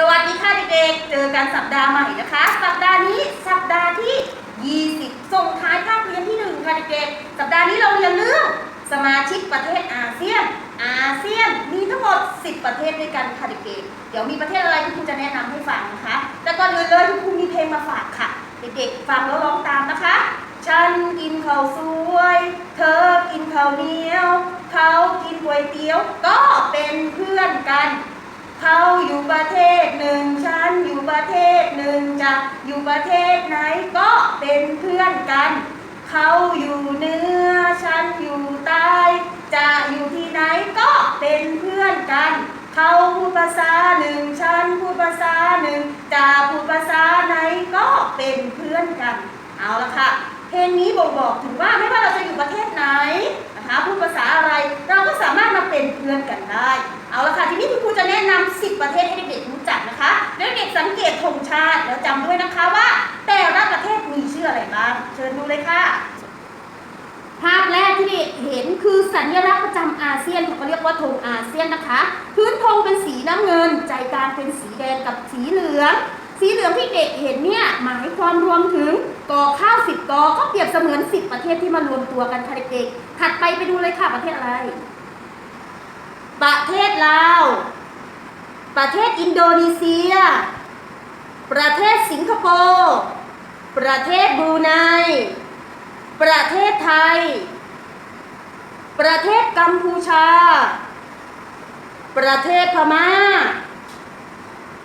สวัสดีค่ะเด็กๆ เจอกันสัปดาห์ใหม่นะคะ สัปดาห์นี้สัปดาห์ที่ 20 ส่งท้ายภาคเรียนที่ 1 ค่ะเด็กๆ สัปดาห์นี้เราเรียนเรื่องสมาชิกประเทศอาเซียน อาเซียนมีทั้งหมด 10 ประเทศด้วยกันค่ะเด็กๆ เดี๋ยวมีประเทศอะไรที่ครูจะแนะนำให้ฟังนะคะ แต่ก่อนอื่นเลยคุณครูมีเพลงมาฝากค่ะ เด็กๆ ฟังแล้วร้องตามนะคะ ฉันกินข้าวสวย เธอกินข้าวเหนียวเขากินก๋วยเตี๋ยว ก็เป็นเพื่อนกัน เขาอยู่ประเทศหนึ่ง ฉันอยู่ประเทศหนึ่งจะ อยู่ประเทศไหนก็เป็นเพื่อนกัน เขาอยู่เหนือฉันอยู่ใต้จะอยู่ที่ไหนก็เป็นเพื่อนกัน เขาพูดภาษาหนึ่งฉันพูดภาษาหนึ่งจะพูดภาษาไหนก็เป็นเพื่อนกัน เอาละค่ะเพลงนี้บ่งบอกถึงว่าไม่ว่าเราจะอยู่ประเทศไหนนะคะพูดภาษาอะไรเราก็สามารถมาเป็นเพื่อนกันได้ สังเกตธงชาติแล้วจำด้วยนะคะว่า แต่ละประเทศมีชื่ออะไรบ้าง เชิญดูเลยค่ะ ภาพแรกที่เห็นคือสัญลักษณ์ประจำอาเซียนเขาเรียกว่าธงอาเซียนนะคะ พื้นธงเป็นสีน้ำเงิน ใจกลางเป็นสีแดงกับสีเหลือง สีเหลืองที่เด็กเห็นเนี่ยหมายความรวมถึงกอข้าวสิบกอก็เปรียบเสมือนสิบประเทศที่มารวมตัวกันค่ะเด็กๆถัดไปไปดูเลยค่ะประเทศอะไร ประเทศลาวประเทศอินโดนีเซีย ประเทศสิงคโปร์ ประเทศบรูไน ประเทศไทย ประเทศกัมพูชา ประเทศพม่า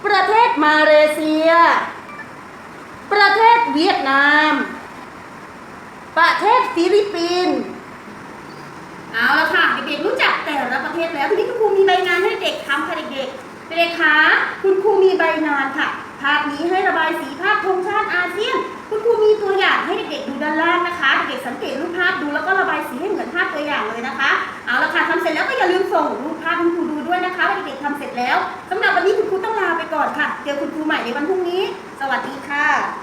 ประเทศมาเลเซีย ประเทศเวียดนาม ประเทศฟิลิปปินส์เอาละค่ะเด็กๆรู้จักแต่ละประเทศแล้วทีนี้คุณครูมีใบงานให้เด็กทำค่ะเด็กๆเด็กคะคุณครูมีใบงานค่ะ ภาพนี้ให้ระบายสีภาพธงชาติอาเซียน คุณครูมีตัวอย่างให้เด็กๆดูด้านล่างนะคะ เด็กๆสังเกตรูปภาพดูแล้วก็ระบายสีให้เหมือนภาพตัวอย่างเลยนะคะ เอาละค่ะทำเสร็จแล้วก็อย่าลืมส่งรูปภาพคุณครูดูด้วยนะคะว่าเด็กๆทำเสร็จแล้วสำหรับวันนี้คุณครูต้องลาไปก่อนค่ะ เจอคุณครูใหม่ในวันพรุ่งนี้ สวัสดีค่ะ